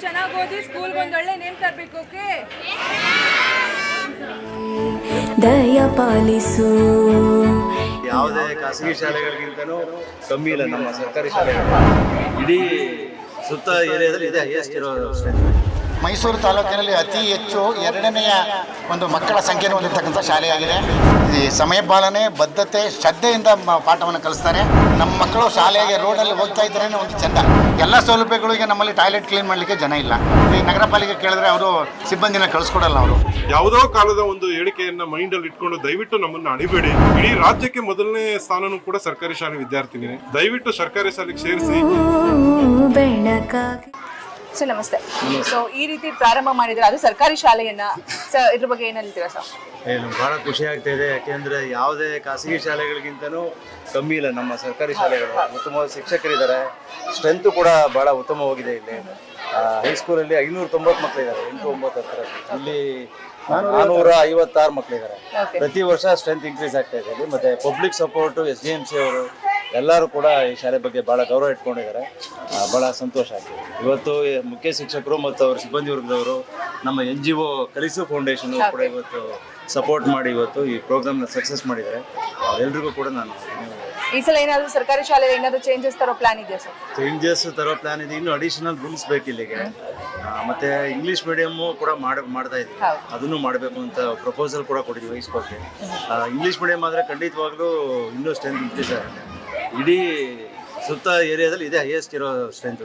ಚೆನ್ನಾಗಿ ಓದಿ ಸ್ಕೂಲ್ಗೆ ಒಂದೊಳ್ಳೆ ನೇಮ್ ತರಬೇಕು ಓಕೆ ದಯ ಪಾಲಿಸು. ಯಾವುದೇ ಖಾಸಗಿ ಶಾಲೆಗಳಿಗಿಂತನೂ ಕಮ್ಮಿ ಇಲ್ಲ ನಮ್ಮ ಸರ್ಕಾರಿ ಶಾಲೆಗಳು. ಇಡೀ ಸುತ್ತ ಏರಿಯಾದಲ್ಲಿ ಇದೆ ಹೈಯೆಸ್ಟ್ ಇರೋ. ಮೈಸೂರು ತಾಲೂಕಿನಲ್ಲಿ ಅತಿ ಹೆಚ್ಚು ಎರಡನೆಯ ಒಂದು ಮಕ್ಕಳ ಸಂಖ್ಯೆಯನ್ನು ಹೊಂದಿರತಕ್ಕಂಥ ಶಾಲೆಯಾಗಿದೆ. ಈ ಸಮಯ ಪಾಲನೆ ಬದ್ಧತೆ ಶ್ರದ್ಧೆಯಿಂದ ಪಾಠವನ್ನು ಕಲಿಸ್ತಾರೆ. ನಮ್ಮ ಮಕ್ಕಳು ಶಾಲೆಗೆ ರೋಡಲ್ಲಿ ಹೋಗ್ತಾ ಇದ್ರೇ ಒಂದು ಚೆಂದ. ಎಲ್ಲ ಸೌಲಭ್ಯಗಳಿಗೆ ನಮ್ಮಲ್ಲಿ ಟಾಯ್ಲೆಟ್ ಕ್ಲೀನ್ ಮಾಡಲಿಕ್ಕೆ ಜನ ಇಲ್ಲ. ಈ ನಗರ ಪಾಲಿಕೆ ಕೇಳಿದ್ರೆ ಅವರು ಸಿಬ್ಬಂದಿನ ಕಳಿಸ್ಕೊಡಲ್ಲ ಅವರು. ಯಾವುದೋ ಕಾಲದ ಒಂದು ಹೇಳಿಕೆಯನ್ನು ಮೈಂಡಲ್ಲಿ ಇಟ್ಕೊಂಡು ದಯವಿಟ್ಟು ನಮ್ಮನ್ನು ಅಣಿಬೇಡಿ. ಇಡೀ ರಾಜ್ಯಕ್ಕೆ ಮೊದಲನೇ ಸ್ಥಾನನೂ ಕೂಡ ಸರ್ಕಾರಿ ಶಾಲೆ ವಿದ್ಯಾರ್ಥಿನಿ ದಯವಿಟ್ಟು ಸರ್ಕಾರಿ ಶಾಲೆಗೆ ಸೇರಿಸಿ. ಬೆಳಕಾಗಿ. ಸರ್ ನಮಸ್ತೆ. ಸೊ ಈ ರೀತಿ ಪ್ರಾರಂಭ ಮಾಡಿದ್ರೆ ಅದು ಸರ್ಕಾರಿ ಶಾಲೆಯನ್ನ ಸರ್ ಇದ್ರ ಬಗ್ಗೆ ಏನ್ ಹೇಳ್ತೀರಾ ಸರ್? ಏನು ಬಹಳ ಖುಷಿ ಆಗ್ತಾ ಇದೆ. ಯಾಕೆಂದ್ರೆ ಯಾವುದೇ ಖಾಸಗಿ ಶಾಲೆಗಳಿಗಿಂತನೂ ಕಮ್ಮಿ ಇಲ್ಲ ನಮ್ಮ ಸರ್ಕಾರಿ ಶಾಲೆಗಳು. ಉತ್ತಮವಾದ ಶಿಕ್ಷಕರಿದ್ದಾರೆ. ಸ್ಟ್ರೆಂತ್ ಕೂಡ ಬಹಳ ಉತ್ತಮವಾಗಿದೆ ಇಲ್ಲಿ. ಹೈಸ್ಕೂಲಲ್ಲಿ ಐನೂರ ತೊಂಬತ್ತು ಮಕ್ಕಳಿದ್ದಾರೆ ಎಂಟು ಒಂಬತ್ತು ಹತ್ರ. ಇಲ್ಲಿ ನಾನೂರ ಐವತ್ತಾರು ಮಕ್ಕಳಿದ್ದಾರೆ ಪ್ರತಿ ವರ್ಷ ಸ್ಟ್ರೆಂತ್ ಇನ್ಕ್ರೀಸ್ ಆಗ್ತಾ ಇದೆ. ಇಲ್ಲಿ ಮತ್ತೆ public support S D M C ಅವರು ಎಲ್ಲರೂ ಕೂಡ ಈ ಶಾಲೆ ಬಗ್ಗೆ ಬಹಳ ಗೌರವ ಇಟ್ಕೊಂಡಿದ್ದಾರೆ. ಬಹಳ ಸಂತೋಷ ಆಗ್ತಿದೆ. ಇವತ್ತು ಮುಖ್ಯ ಶಿಕ್ಷಕರು ಮತ್ತು ಅವರ ಸಿಬ್ಬಂದಿ ವರ್ಗದವರು ನಮ್ಮ ಎನ್ ಜಿ ಒ ಕಲಿಸು ಫೌಂಡೇಶನ್ ಕೂಡ ಇವತ್ತು ಸಪೋರ್ಟ್ ಮಾಡಿ ಇವತ್ತು ಈ ಪ್ರೋಗ್ರಾಮ್ನ ಸಕ್ಸಸ್ ಮಾಡಿದ್ದಾರೆ. ಎಲ್ರಿಗೂ ಕೂಡ ನಾನು ಈ ಸಲ ಏನಾದರೂ ಸರ್ಕಾರಿ ಶಾಲೆ ಏನಾದರೂ ಚೇಂಜಸ್ ತರೋ ಪ್ಲಾನ್ ಇದೆಯಾ ಸರ್ ಚೇಂಜಸ್ ತರೋ ಪ್ಲಾನ್ ಇದೆ. ಇನ್ನು ಅಡಿಷನಲ್ ರೂಲ್ಸ್ ಬೇಕು ಇಲ್ಲಿಗೆ. ಆ, ಮತ್ತೆ ಇಂಗ್ಲಿಷ್ ಮೀಡಿಯಮ್ಮು ಕೂಡ ಮಾಡ ಮಾಡ್ತಾ ಇದ್ದೀವಿ. ಅದನ್ನು ಮಾಡಬೇಕು ಅಂತ ಪ್ರಪೋಸಲ್ ಕೂಡ ಕೊಟ್ಟಿದ್ವಿ ವಹಿಸ್ಕೊಳ್ತೀವಿ ಇಂಗ್ಲಿಷ್ ಮೀಡಿಯಂ ಆದರೆ ಖಂಡಿತವಾಗ್ಲೂ ಇನ್ನೂ ಸ್ಟ್ರೆಂತ್ ಇನ್ಕ್ರೀಸ್ ಆಗುತ್ತೆ ಇಡೀ ಸುತ್ತ ಏರಿಯಾದಲ್ಲಿ ಇದೆ ಹೈಯೆಸ್ಟ್ ಇರೋ ಸ್ಟ್ರೆಂತ್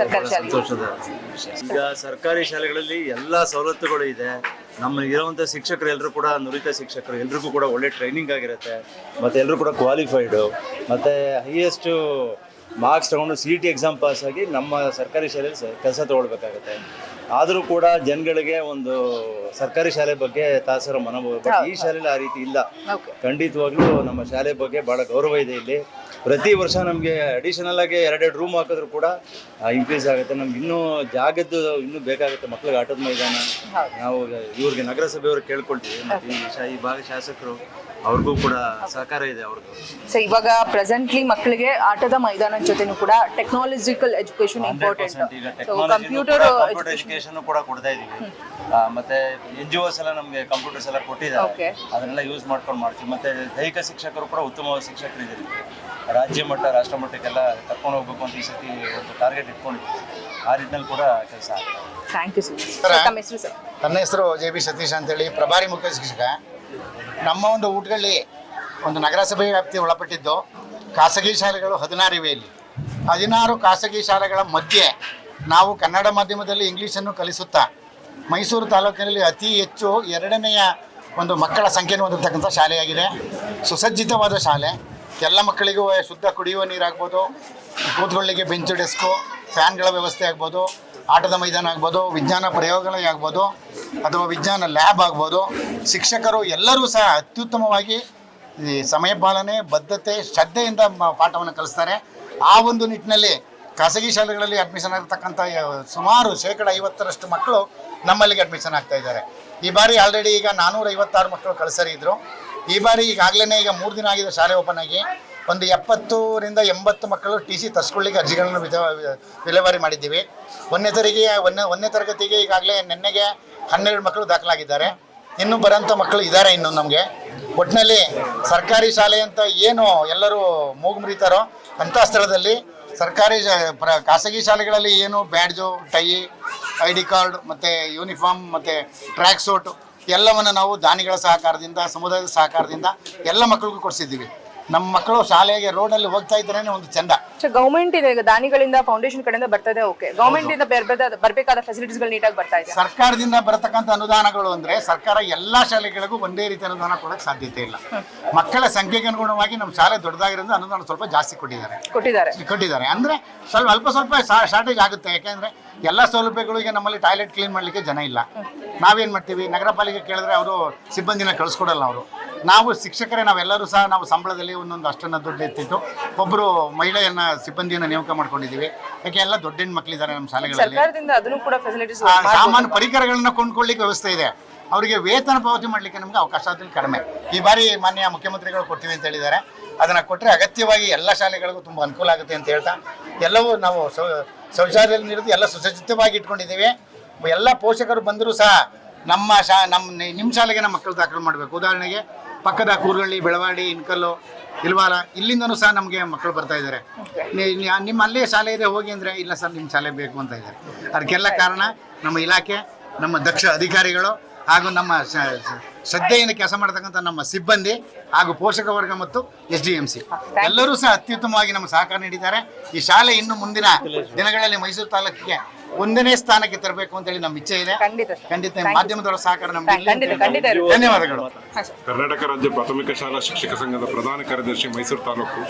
ಸರ್ಕಾರಿ ಶಾಲೆ. ಸಂತೋಷದ ವಿಷಯ. ಈಗ ಸರ್ಕಾರಿ ಶಾಲೆಗಳಲ್ಲಿ ಎಲ್ಲ ಸವಲತ್ತುಗಳು ಇದೆ. ನಮ್ಮ ಇರುವಂಥ ಶಿಕ್ಷಕರು ಎಲ್ಲರೂ ಕೂಡ ನುರಿತ ಶಿಕ್ಷಕರು ಎಲ್ರಿಗೂ ಕೂಡ ಒಳ್ಳೆ ಟ್ರೈನಿಂಗ್ ಆಗಿರುತ್ತೆ. ಮತ್ತೆ ಎಲ್ಲರೂ ಕೂಡ ಕ್ವಾಲಿಫೈಡು ಮತ್ತೆ ಹೈಯೆಸ್ಟು ಮಾರ್ಕ್ಸ್ ತಗೊಂಡು ಸಿ ಟಿ ಎಕ್ಸಾಮ್ ಪಾಸ್ ಆಗಿ ನಮ್ಮ ಸರ್ಕಾರಿ ಶಾಲೆಯಲ್ಲಿ ಕೆಲಸ ತಗೊಳ್ಬೇಕಾಗುತ್ತೆ. ಆದರೂ ಕೂಡ ಜನಗಳಿಗೆ ಒಂದು ಸರ್ಕಾರಿ ಶಾಲೆ ಬಗ್ಗೆ ತಾಸರ ಮನೋಭಾವ ಈ ಶಾಲೆಯಲ್ಲಿ ಆ ರೀತಿ ಇಲ್ಲ. ಖಂಡಿತವಾಗ್ಲೂ ನಮ್ಮ ಶಾಲೆ ಬಗ್ಗೆ ಬಹಳ ಗೌರವ ಇದೆ ಇಲ್ಲಿ. ಪ್ರತಿ ವರ್ಷ ನಮಗೆ ಅಡಿಷನಲ್ ಆಗಿ ಎರಡೆರಡು ರೂಮ್ ಹಾಕಿದ್ರು ಕೂಡ ಇನ್ಕ್ರೀಸ್ ಆಗುತ್ತೆ. ನಮ್ಗೆ ಇನ್ನೂ ಜಾಗದ್ದು ಇನ್ನೂ ಬೇಕಾಗುತ್ತೆ ಮಕ್ಳಿಗೆ ಆಟದ ಮೈದಾನ. ನಾವು ಇವ್ರಿಗೆ ನಗರಸಭೆಯವರು ಕೇಳ್ಕೊಳ್ತೀವಿ ಮತ್ತು ಈ ಶಾ ಈ ಭಾಗ ಶಾಸಕರು ಅವ್ರಿಗೂ ಕೂಡ ಸಹಕಾರ ಇದೆ ಅವ್ರದ್ದು. ಸೊ ಇವಾಗ ಪ್ರೆಸೆಂಟ್ಲಿ ಮಕ್ಕಳಿಗೆ ಆಟದ ಮೈದಾನದ ಜೊತೆನೂ ಕೂಡ ಟೆಕ್ನಾಲಜಿಕಲ್ ಎಜುಕೇಶನ್ ಇಂಪಾರ್ಟೆಂಟ್ ಈಗ ಸೊ ಕಂಪ್ಯೂಟರ್ ಕಂಪ್ಯೂಟರ್ ಎಜುಕೇಶನ್ ಕೂಡ ಕೊಡ್ತಾ ಇದೀವಿ. ಆ, ಮತ್ತೆ ಎನ್ ಜಿ ಓಸ್ ಎಲ್ಲ ನಮಗೆ ಕಂಪ್ಯೂಟರ್ಸ್ ಎಲ್ಲ ಕೊಟ್ಟಿದ್ದಾರೆ. Okay. ಅದನ್ನೆಲ್ಲ ಯೂಸ್ ಮಾಡ್ಕೊಂಡು ಮಾಡ್ತೀವಿ. ಮತ್ತೆ ದೈಹಿಕ ಶಿಕ್ಷಕರು ಕೂಡ ಉತ್ತಮವಾದ ಶಿಕ್ಷಕರು ಇದ್ದಾರೆ ರಾಜ್ಯ ಮಟ್ಟ ರಾಷ್ಟ್ರ ಮಟ್ಟಕ್ಕೆಲ್ಲ ಕರ್ಕೊಂಡು ಹೋಗ್ಬೇಕು ಅಂತ ಈ ಸತಿ ಒಂದು ಟಾರ್ಗೆಟ್ ಇಟ್ಕೊಂಡಿದ್ದೀವಿ. ಆ ನಿಟ್ಟಿನಲ್ಲಿ ಕೂಡ ಕೆಲಸ ಥ್ಯಾಂಕ್ ಯು ಸೊ ತಮ್ಮ ಹೆಸರು ಸರ್ ನನ್ನ ಹೆಸರು ಜೆ ಬಿ ಸತೀಶ್ ಅಂತೇಳಿ ಪ್ರಭಾರಿ ಮುಖ್ಯ ಶಿಕ್ಷಕ. ನಮ್ಮ ಒಂದು ಊಟಗಳಲ್ಲಿ ಒಂದು ನಗರಸಭೆ ವ್ಯಾಪ್ತಿ ಒಳಪಟ್ಟಿದ್ದು ಖಾಸಗಿ ಶಾಲೆಗಳು ಹದಿನಾರು ಇವೆ ಇಲ್ಲಿ. ಹದಿನಾರು ಖಾಸಗಿ ಶಾಲೆಗಳ ಮಧ್ಯೆ ನಾವು ಕನ್ನಡ ಮಾಧ್ಯಮದಲ್ಲಿ ಇಂಗ್ಲೀಷನ್ನು ಕಲಿಸುತ್ತಾ ಮೈಸೂರು ತಾಲೂಕಿನಲ್ಲಿ ಅತಿ ಹೆಚ್ಚು ಎರಡನೆಯ ಒಂದು ಮಕ್ಕಳ ಸಂಖ್ಯೆಯನ್ನು ಹೊಂದಿರತಕ್ಕಂಥ ಶಾಲೆಯಾಗಿದೆ. ಸುಸಜ್ಜಿತವಾದ ಶಾಲೆ. ಎಲ್ಲ ಮಕ್ಕಳಿಗೂ ಶುದ್ಧ ಕುಡಿಯುವ ನೀರಾಗ್ಬೋದು, ಕೂತ್ಕೊಳ್ಳಿಕ್ಕೆ ಬೆಂಚು ಡೆಸ್ಕು, ಫ್ಯಾನ್ಗಳ ವ್ಯವಸ್ಥೆ ಆಗ್ಬೋದು, ಆಟದ ಮೈದಾನ ಆಗ್ಬೋದು, ವಿಜ್ಞಾನ ಪ್ರಯೋಗಾಲಯ ಆಗ್ಬೋದು, ಅಥವಾ ವಿಜ್ಞಾನ ಲ್ಯಾಬ್ ಆಗ್ಬೋದು. ಶಿಕ್ಷಕರು ಎಲ್ಲರೂ ಸಹ ಅತ್ಯುತ್ತಮವಾಗಿ ಈ ಸಮಯ ಪಾಲನೆ, ಬದ್ಧತೆ, ಶ್ರದ್ಧೆಯಿಂದ ಪಾಠವನ್ನು ಕಲಿಸ್ತಾರೆ. ಆ ಒಂದು ನಿಟ್ಟಿನಲ್ಲಿ ಖಾಸಗಿ ಶಾಲೆಗಳಲ್ಲಿ ಅಡ್ಮಿಷನ್ ಆಗಿರ್ತಕ್ಕಂಥ ಸುಮಾರು ಶೇಕಡ ಐವತ್ತರಷ್ಟು ಮಕ್ಕಳು ನಮ್ಮಲ್ಲಿಗೆ ಅಡ್ಮಿಷನ್ ಆಗ್ತಾ ಇದ್ದಾರೆ. ಈ ಬಾರಿ ಆಲ್ರೆಡಿ ಈಗ ನಾನ್ನೂರ ಐವತ್ತಾರು ಮಕ್ಕಳು ಕಳಿಸರಿ ಇದ್ರು ಈ ಬಾರಿ ಈಗಾಗಲೇ ಈಗ ಮೂರು ದಿನ ಆಗಿದೆ ಶಾಲೆ ಓಪನ್ ಆಗಿ. ಒಂದು ಎಪ್ಪತ್ತೂರಿಂದ ಎಂಬತ್ತು ಮಕ್ಕಳು ಟಿ ಸಿ ತರಿಸ್ಕೊಳ್ಳಿಕ್ಕೆ ಅರ್ಜಿಗಳನ್ನು ವಿಧ ವಿಲೇವಾರಿ ಮಾಡಿದ್ದೀವಿ. ಒಂದನೇ ತರಗತಿಗೆ ಒಂದನೇ ಒಂದನೇ ತರಗತಿಗೆ ಈಗಾಗಲೇ ನಿನ್ನೆಗೆ ಹನ್ನೆರಡು ಮಕ್ಕಳು ದಾಖಲಾಗಿದ್ದಾರೆ. ಇನ್ನೂ ಬರೋಂಥ ಮಕ್ಕಳು ಇದ್ದಾರೆ ಇನ್ನು ನಮಗೆ. ಒಟ್ಟಿನಲ್ಲಿ ಸರ್ಕಾರಿ ಶಾಲೆ ಅಂತ ಏನು ಎಲ್ಲರೂ ಮೂಗು ಮುರಿತಾರೋ ಅಂಥ ಸ್ಥಳದಲ್ಲಿ ಸರ್ಕಾರಿ ಖಾಸಗಿ ಶಾಲೆಗಳಲ್ಲಿ ಏನು badge, tie, I D card ಮತ್ತು ಯೂನಿಫಾರ್ಮ್ ಮತ್ತು ಟ್ರ್ಯಾಕ್ ಸೂಟ್ ಎಲ್ಲವನ್ನು ನಾವು ದಾನಿಗಳ ಸಹಕಾರದಿಂದ ಸಮುದಾಯದ ಸಹಕಾರದಿಂದ ಎಲ್ಲ ಮಕ್ಕಳಿಗೂ ಕೊಡಿಸಿದ್ದೀವಿ. ನಮ್ಮ ಮಕ್ಕಳು ಶಾಲೆಗೆ ರೋಡಲ್ಲಿ ಹೋಗ್ತಾ ಇದ್ರೇನೆ ಒಂದು ಚಂದ. ಗೌರ್ಮೆಂಟ್ ಇದೆ ಈಗ ದಾನಿಗಳಿಂದ ಫೌಂಡೇಶನ್ ಕಡೆಯಿಂದ ಬರ್ತಾ ಇದೆ ಓಕೆ ಗೌರ್ಮೆಂಟ್ ಇಂದ ಬೇರೆ ಬೇರೆ ಬರಬೇಕಾದ ಫೆಸಿಲಿಟೀಸ್ಗಳು ನೀಟಾಗಿ ಬರ್ತಾ ಇದೆ ಸರ್ಕಾರದಿಂದ ಬರತಕ್ಕಂಥ ಅನುದಾನಗಳು ಅಂದ್ರೆ ಸರ್ಕಾರ ಎಲ್ಲಾ ಶಾಲೆಗಳಿಗೂ ಒಂದೇ ರೀತಿ ಅನುದಾನ ಕೊಡಕ್ಕೆ ಸಾಧ್ಯತೆ ಇಲ್ಲ. ಮಕ್ಕಳ ಸಂಖ್ಯೆಗೆ ಅನುಗುಣವಾಗಿ ನಮ್ಮ ಶಾಲೆ ದೊಡ್ಡದಾಗಿರೋದ್ರಿಂದ ಅನುದಾನ ಸ್ವಲ್ಪ ಜಾಸ್ತಿ ಕೊಟ್ಟಿದ್ದಾರೆ. ಕೊಟ್ಟಿದ್ದಾರೆ. ಕೊಟ್ಟಿದ್ದಾರೆ. ಅಂದ್ರೆ ಸ್ವಲ್ಪ ಅಲ್ಪ ಸ್ವಲ್ಪ ಶಾರ್ಟೇಜ್ ಆಗುತ್ತೆ. ಯಾಕೆಂದ್ರೆ ಎಲ್ಲ ಸೌಲಭ್ಯಗಳಿಗೆ ನಮ್ಮಲ್ಲಿ ಟಾಯ್ಲೆಟ್ ಕ್ಲೀನ್ ಮಾಡಲಿಕ್ಕೆ ಜನ ಇಲ್ಲ. ನಾವೇನು ಮಾಡ್ತೀವಿ? ನಗರ ಪಾಲಿಕೆ ಕೇಳಿದ್ರೆ ಅವರು ಸಿಬ್ಬಂದಿನ ಕಳಿಸ್ಕೊಡಲ್ಲ ಅವರು. ನಾವು ಶಿಕ್ಷಕರೇ ನಾವೆಲ್ಲರೂ ಸಹ ನಾವು ಸಂಬಳದಲ್ಲಿ ಒಂದೊಂದು ಅಷ್ಟನ್ನು ದುಡ್ಡು ಎತ್ತಿಟ್ಟು ಒಬ್ಬರು ಮಹಿಳೆಯನ್ನ ಸಿಬ್ಬಂದಿಯನ್ನ ನೇಮಕ ಮಾಡ್ಕೊಂಡಿದ್ದೀವಿ. ಯಾಕೆ ಎಲ್ಲ ದೊಡ್ಡ ಹೆಣ್ಣು ಮಕ್ಕಳಿದ್ದಾರೆ ನಮ್ಮ ಶಾಲೆಗಳಲ್ಲಿ. ಸರ್ಕಾರದಿಂದ ಅದನ್ನು ಕೂಡ ಫೆಸಿಲಿಟೀಸ್ ಆ, ಸಾಮಾನು ಪರಿಕರಗಳನ್ನ ಕೊಂಡ್ಕೊಳ್ಳಿಕ್ಕೆ ವ್ಯವಸ್ಥೆ ಇದೆ. ಅವರಿಗೆ ವೇತನ ಪಾವತಿ ಮಾಡಲಿಕ್ಕೆ ನಮಗೆ ಅವಕಾಶದಲ್ಲಿ ಕಡಿಮೆ. ಈ ಬಾರಿ ಮಾನ್ಯ ಮುಖ್ಯಮಂತ್ರಿಗಳು ಕೊಡ್ತೀವಿ ಅಂತ ಹೇಳಿದ್ದಾರೆ. ಅದನ್ನು ಕೊಟ್ಟರೆ ಅಗತ್ಯವಾಗಿ ಎಲ್ಲ ಶಾಲೆಗಳಿಗೂ ತುಂಬ ಅನುಕೂಲ ಆಗುತ್ತೆ ಅಂತ ಹೇಳ್ತಾ, ಎಲ್ಲವೂ ನಾವು ಸೌ- ಶೌಚಾಲಯ ನೀಡೋದು ಎಲ್ಲ ಸುಸಜ್ಜಿತವಾಗಿ ಇಟ್ಕೊಂಡಿದ್ದೀವಿ. ಎಲ್ಲ ಪೋಷಕರು ಬಂದರೂ ಸಹ ನಮ್ಮ ಶಾ ನಮ್ಮ ನಿಮ್ಮ ಶಾಲೆಗೆ ನಮ್ಮ ಮಕ್ಕಳು ದಾಖಲು ಮಾಡಬೇಕು. ಉದಾಹರಣೆಗೆ ಪಕ್ಕದ ಕೂರ್ಗಳ್ಳಿ, ಬೆಳವಾಡಿ, ಇನ್ಕಲ್ಲು, ಇಲ್ವಾಲ, ಇಲ್ಲಿಂದನೂ ಸಹ ನಮಗೆ ಮಕ್ಕಳು ಬರ್ತಾ ಇದ್ದಾರೆ. ನಿಮ್ಮ ಅಲ್ಲೇ ಶಾಲೆ ಇದೆ, ಹೋಗಿ ಅಂದರೆ ಇಲ್ಲ ಸರ್ ನಿಮ್ಮ ಶಾಲೆ ಬೇಕು ಅಂತ ಇದ್ದಾರೆ. ಅದಕ್ಕೆಲ್ಲ ಕಾರಣ ನಮ್ಮ ಇಲಾಖೆ, ನಮ್ಮ ದಕ್ಷ ಅಧಿಕಾರಿಗಳು ಹಾಗೂ ನಮ್ಮ ಶ್ರದ್ಧೆಯಿಂದ ಕೆಲಸ ಮಾಡತಕ್ಕಂಥ ನಮ್ಮ ಸಿಬ್ಬಂದಿ ಹಾಗೂ ಪೋಷಕ ವರ್ಗ ಮತ್ತು ಎಸ್ ಡಿ ಎಂ ಸಿ. ಎಲ್ಲರೂ ಸಹ ಅತ್ಯುತ್ತಮವಾಗಿ ನಮ್ಮ ಸಹಕಾರ ನೀಡಿದ್ದಾರೆ. ಈ ಶಾಲೆ ಇನ್ನು ಮುಂದಿನ ದಿನಗಳಲ್ಲಿ ಮೈಸೂರು ತಾಲೂಕಿಗೆ ಒಂದನೇ ಸ್ಥಾನಕ್ಕೆ ತರಬೇಕು ಅಂತೇಳಿ ನಮ್ಮ ಇಚ್ಛೆ ಇದೆ. ಖಂಡಿತ ಸರ್. ಖಂಡಿತ ಮಾಧ್ಯಮದವರ ಸಹಕಾರ ನಮ್ಗೆ ಧನ್ಯವಾದಗಳು. ಕರ್ನಾಟಕ ರಾಜ್ಯ ಪ್ರಾಥಮಿಕ ಶಾಲಾ ಶಿಕ್ಷಕ ಸಂಘದ ಪ್ರಧಾನ ಕಾರ್ಯದರ್ಶಿ ಮೈಸೂರು ತಾಲೂಕು.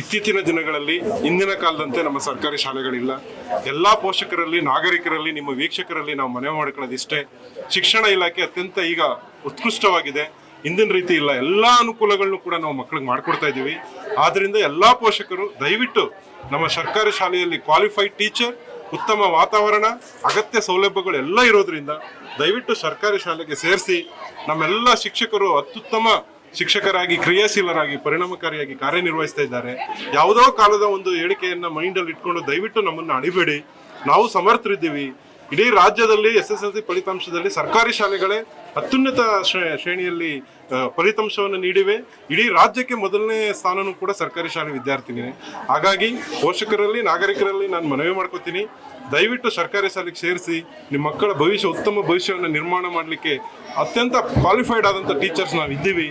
ಇತ್ತೀಚಿನ ದಿನಗಳಲ್ಲಿ ಇಂದಿನ ಕಾಲದಂತೆ ನಮ್ಮ ಸರ್ಕಾರಿ ಶಾಲೆಗಳಿಲ್ಲ. ಎಲ್ಲ ಪೋಷಕರಲ್ಲಿ, ನಾಗರಿಕರಲ್ಲಿ, ನಿಮ್ಮ ವೀಕ್ಷಕರಲ್ಲಿ ನಾವು ಮನವಿ ಮಾಡ್ಕೊಳ್ಳೋದಿಷ್ಟೇ ಶಿಕ್ಷಣ ಇಲಾಖೆ ಅತ್ಯಂತ ಈಗ ಉತ್ಕೃಷ್ಟವಾಗಿದೆ. ಹಿಂದಿನ ರೀತಿ ಇಲ್ಲ. ಎಲ್ಲ ಅನುಕೂಲಗಳನ್ನು ಕೂಡ ನಾವು ಮಕ್ಕಳಿಗೆ ಮಾಡಿಕೊಡ್ತಾ ಇದ್ದೀವಿ. ಆದ್ದರಿಂದ ಎಲ್ಲ ಪೋಷಕರು ದಯವಿಟ್ಟು ನಮ್ಮ ಸರ್ಕಾರಿ ಶಾಲೆಯಲ್ಲಿ ಕ್ವಾಲಿಫೈಡ್ ಟೀಚರ್ ಉತ್ತಮ ವಾತಾವರಣ, ಅಗತ್ಯ ಸೌಲಭ್ಯಗಳು ಎಲ್ಲ ಇರೋದ್ರಿಂದ ದಯವಿಟ್ಟು ಸರ್ಕಾರಿ ಶಾಲೆಗೆ ಸೇರಿಸಿ ನಮ್ಮೆಲ್ಲ ಶಿಕ್ಷಕರು ಅತ್ಯುತ್ತಮ ಶಿಕ್ಷಕರಾಗಿ, ಕ್ರಿಯಾಶೀಲರಾಗಿ, ಪರಿಣಾಮಕಾರಿಯಾಗಿ ಕಾರ್ಯನಿರ್ವಹಿಸ್ತಾ ಇದ್ದಾರೆ. ಯಾವುದೋ ಕಾಲದ ಒಂದು ಹೇಳಿಕೆಯನ್ನ ಮೈಂಡಲ್ಲಿ ಇಟ್ಕೊಂಡು ದಯವಿಟ್ಟು ನಮ್ಮನ್ನು ಅಳಿಬೇಡಿ. ನಾವು ಸಮರ್ಥರಿದ್ದೀವಿ. ಇಡೀ ರಾಜ್ಯದಲ್ಲಿ ಎಸ್ ಎಸ್ ಎಲ್ ಸಿ ಫಲಿತಾಂಶದಲ್ಲಿ ಸರ್ಕಾರಿ ಶಾಲೆಗಳೇ ಅತ್ಯುನ್ನತ ಶ್ರೇ- ಶ್ರೇಣಿಯಲ್ಲಿ ಫಲಿತಾಂಶವನ್ನು ನೀಡಿವೆ. ಇಡೀ ರಾಜ್ಯಕ್ಕೆ ಮೊದಲನೇ ಸ್ಥಾನನೂ ಕೂಡ ಸರ್ಕಾರಿ ಶಾಲೆ ವಿದ್ಯಾರ್ಥಿನಿಯೇ. ಹಾಗಾಗಿ ಪೋಷಕರಲ್ಲಿ, ನಾಗರಿಕರಲ್ಲಿ ನಾನು ಮನವಿ ಮಾಡ್ಕೋತೀನಿ. ದಯವಿಟ್ಟು ಸರ್ಕಾರಿ ಶಾಲೆಗೆ ಸೇರಿಸಿ, ನಿಮ್ಮ ಮಕ್ಕಳ ಭವಿಷ್ಯ, ಉತ್ತಮ ಭವಿಷ್ಯವನ್ನು ನಿರ್ಮಾಣ ಮಾಡಲಿಕ್ಕೆ ಅತ್ಯಂತ ಕ್ವಾಲಿಫೈಡ್ ಆದಂಥ ಟೀಚರ್ಸ್ ನಾವು ಇದ್ದೀವಿ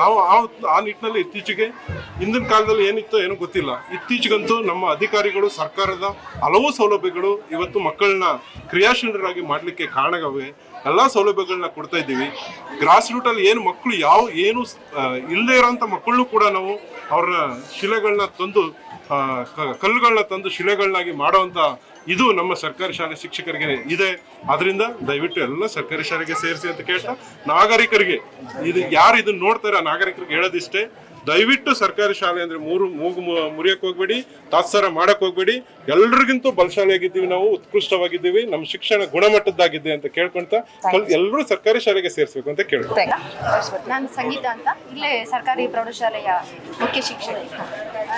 ನಾವು ಆ ಆ ನಿಟ್ಟಿನಲ್ಲಿ ಇತ್ತೀಚೆಗೆ ಹಿಂದಿನ ಕಾಲದಲ್ಲಿ ಏನಿತ್ತೋ ಏನೂ ಗೊತ್ತಿಲ್ಲ. ಇತ್ತೀಚೆಗಂತೂ ನಮ್ಮ ಅಧಿಕಾರಿಗಳು, ಸರ್ಕಾರದ ಹಲವು ಸೌಲಭ್ಯಗಳು ಇವತ್ತು ಮಕ್ಕಳನ್ನ ಕ್ರಿಯಾಶೀಲರಾಗಿ ಮಾಡಲಿಕ್ಕೆ ಕಾರಣಗವೆ ಎಲ್ಲ ಸೌಲಭ್ಯಗಳನ್ನ ಕೊಡ್ತಾ ಇದ್ದೀವಿ. ಗ್ರಾಸ್ ರೂಟಲ್ಲಿ ಏನು ಮಕ್ಕಳು ಯಾವ, ಏನು ಇಲ್ಲದೇ ಇರೋಂಥ ಮಕ್ಕಳನ್ನು ಕೂಡ ನಾವು ಅವ್ರನ್ನ ಶಿಲೆಗಳನ್ನ ತಂದು ಕಲ್ಲುಗಳನ್ನ ತಂದು ಶಿಲೆಗಳನ್ನಾಗಿ ಮಾಡುವಂತ ಇದು ನಮ್ಮ ಸರ್ಕಾರಿ ಶಾಲೆ ಶಿಕ್ಷಕರಿಗೆ ಇದೆ. ಅದರಿಂದ ದಯವಿಟ್ಟು ಎಲ್ಲ ಸರ್ಕಾರಿ ಶಾಲೆಗೆ ಸೇರಿಸಿ ಅಂತ ಕೇಳ್ತಾ, ನಾಗರಿಕರಿಗೆ, ಇದು ಯಾರು ಇದನ್ನ ನೋಡ್ತಾರೆ ನಾಗರಿಕರಿಗೆ ಹೇಳೋದಿಷ್ಟೇ. ದಯವಿಟ್ಟು ಸರ್ಕಾರಿ ಶಾಲೆ ಅಂದ್ರೆ ಮೂರು ಮೂಗು ಮುರಿಯಕ್ಕೆ ಹೋಗಬೇಡಿ ತಾತ್ಸಾರ ಮಾಡಕ್ ಹೋಗ್ಬೇಡಿ. ಎಲ್ರಿಗಿಂತೂ ಬಲಶಾಲಿಯಾಗಿದ್ದೀವಿ ನಾವು ಉತ್ಕೃಷ್ಟವಾಗಿದ್ದೀವಿ. ನಮ್ಮ ಶಿಕ್ಷಣ ಗುಣಮಟ್ಟದ್ದಾಗಿದೆ ಅಂತ ಕೇಳ್ಕೊಂತ ಎಲ್ಲರೂ ಸರ್ಕಾರಿ ಶಾಲೆಗೆ ಸೇರಿಸಬೇಕು ಅಂತ ಕೇಳ ನಾನು ಸಂಗೀತ ಅಂತ. ಇಲ್ಲೇ ಸರ್ಕಾರಿ ಪ್ರೌಢಶಾಲೆಯ ಮುಖ್ಯ ಶಿಕ್ಷಕಿ.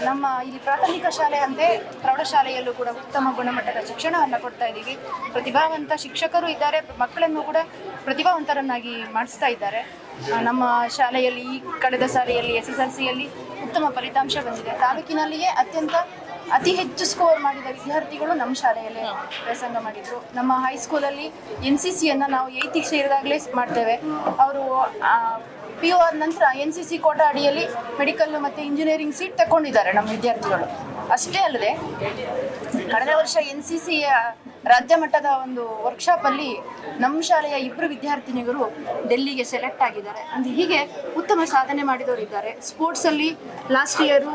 ನಮ್ಮ ಇಲ್ಲಿ ಪ್ರಾಥಮಿಕ ಶಾಲೆ ಅಂದ್ರೆ ಪ್ರೌಢಶಾಲೆಯಲ್ಲೂ ಕೂಡ ಉತ್ತಮ ಗುಣಮಟ್ಟದ ಶಿಕ್ಷಣವನ್ನು ಕೊಡ್ತಾ ಇದ್ದೀವಿ. ಪ್ರತಿಭಾವಂತ ಶಿಕ್ಷಕರು ಇದ್ದಾರೆ ಮಕ್ಕಳನ್ನು ಕೂಡ ಪ್ರತಿಭಾವಂತರನ್ನಾಗಿ ಮಾಡಿಸ್ತಾ ಇದ್ದಾರೆ. ನಮ್ಮ ಶಾಲೆಯಲ್ಲಿ ಈ ಕಳೆದ ಸಾರಿಯಲ್ಲಿ ಎಸ್ ಎಸ್ ಎಲ್ ಸಿಯಲ್ಲಿ ಉತ್ತಮ ಫಲಿತಾಂಶ ಬಂದಿದೆ. ತಾಲೂಕಿನಲ್ಲಿಯೇ ಅತ್ಯಂತ ಅತಿ ಹೆಚ್ಚು ಸ್ಕೋರ್ ಮಾಡಿದ ವಿದ್ಯಾರ್ಥಿಗಳು ನಮ್ಮ ಶಾಲೆಯಲ್ಲೇ ಪ್ರಸಂಗ ಮಾಡಿದ್ರು. ನಮ್ಮ ಹೈಸ್ಕೂಲಲ್ಲಿ ಎನ್ ಸಿ ಸಿಯನ್ನು ನಾವು ಏಯ್ತಿಗೆ ಸೇರಿದಾಗಲೇ ಮಾಡ್ತೇವೆ. ಅವರು ಪಿ ಯು ಆದ ನಂತರ ಎನ್ ಸಿ ಸಿ ಕೋಟಾ ಅಡಿಯಲ್ಲಿ ಮೆಡಿಕಲ್ ಮತ್ತು ಇಂಜಿನಿಯರಿಂಗ್ ಸೀಟ್ ತಗೊಂಡಿದ್ದಾರೆ ನಮ್ಮ ವಿದ್ಯಾರ್ಥಿಗಳು. ಅಷ್ಟೇ ಅಲ್ಲದೆ ಕಳೆದ ವರ್ಷ ಎನ್ ಸಿ ಸಿಯ ರಾಜ್ಯ ಮಟ್ಟದ ಒಂದು ವರ್ಕ್ಶಾಪ್ ಅಲ್ಲಿ ನಮ್ಮ ಶಾಲೆಯ ಇಬ್ಬರು ವಿದ್ಯಾರ್ಥಿನಿಗಳು ಡೆಲ್ಲಿಗೆ ಸೆಲೆಕ್ಟ್ ಆಗಿದ್ದಾರೆ. ಅಂದ್ರೆ ಹೀಗೆ ಉತ್ತಮ ಸಾಧನೆ ಮಾಡಿದವರಿದ್ದಾರೆ ಸ್ಪೋರ್ಟ್ಸಲ್ಲಿ ಲಾಸ್ಟ್ ಇಯರು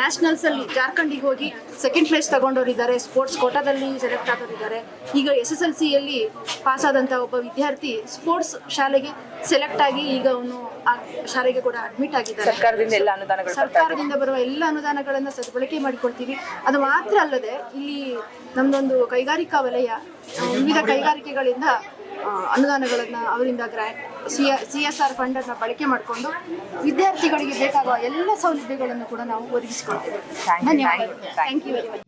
ನ್ಯಾಷನಲ್ಸಲ್ಲಿ ಜಾರ್ಖಂಡಿಗೆ ಹೋಗಿ ಸೆಕೆಂಡ್ ಪ್ಲೇಸ್ ತಗೊಂಡವರಿದ್ದಾರೆ ಸ್ಪೋರ್ಟ್ಸ್ ಕೋಟಾದಲ್ಲಿ ಸೆಲೆಕ್ಟ್ ಆಗೋರಿದ್ದಾರೆ ಈಗ ಎಸ್ ಎಸ್ ಎಲ್ ಸಿಯಲ್ಲಿ ಪಾಸ್ ಆದಂತಹ ಒಬ್ಬ ವಿದ್ಯಾರ್ಥಿ ಸ್ಪೋರ್ಟ್ಸ್ ಶಾಲೆಗೆ ಸೆಲೆಕ್ಟ್ ಆಗಿ ಈಗ ಅವನು ಆ ಶಾಲೆಗೆ ಕೂಡ ಅಡ್ಮಿಟ್ ಆಗಿದ್ದಾರೆ ಸರ್ಕಾರದಿಂದ ಎಲ್ಲ ಅನುದಾನಗಳು ಸರ್ಕಾರದಿಂದ ಬರುವ ಎಲ್ಲ ಅನುದಾನಗಳನ್ನು ಸದ್ಬಳಕೆ ಮಾಡಿಕೊಳ್ತೀವಿ ಅದು ಮಾತ್ರ ಅಲ್ಲದೆ ಇಲ್ಲಿ ನಮ್ದೊಂದು ಕೈಗಾರಿಕಾ ವಲಯ ವಿವಿಧ ಕೈಗಾರಿಕೆಗಳಿಂದ ಅನುದಾನಗಳನ್ನು ಅವರಿಂದ grant C C S R ಫಂಡನ್ನು ಬಳಕೆ ಮಾಡಿಕೊಂಡು ವಿದ್ಯಾರ್ಥಿಗಳಿಗೆ ಬೇಕಾಗುವ ಎಲ್ಲ ಸೌಲಭ್ಯಗಳನ್ನು ಕೂಡ ನಾವು ಒದಗಿಸಿಕೊಡ್ತೇವೆ. ಧನ್ಯವಾದ you, ಧನ್ಯವಾದಗಳು. Thank you very much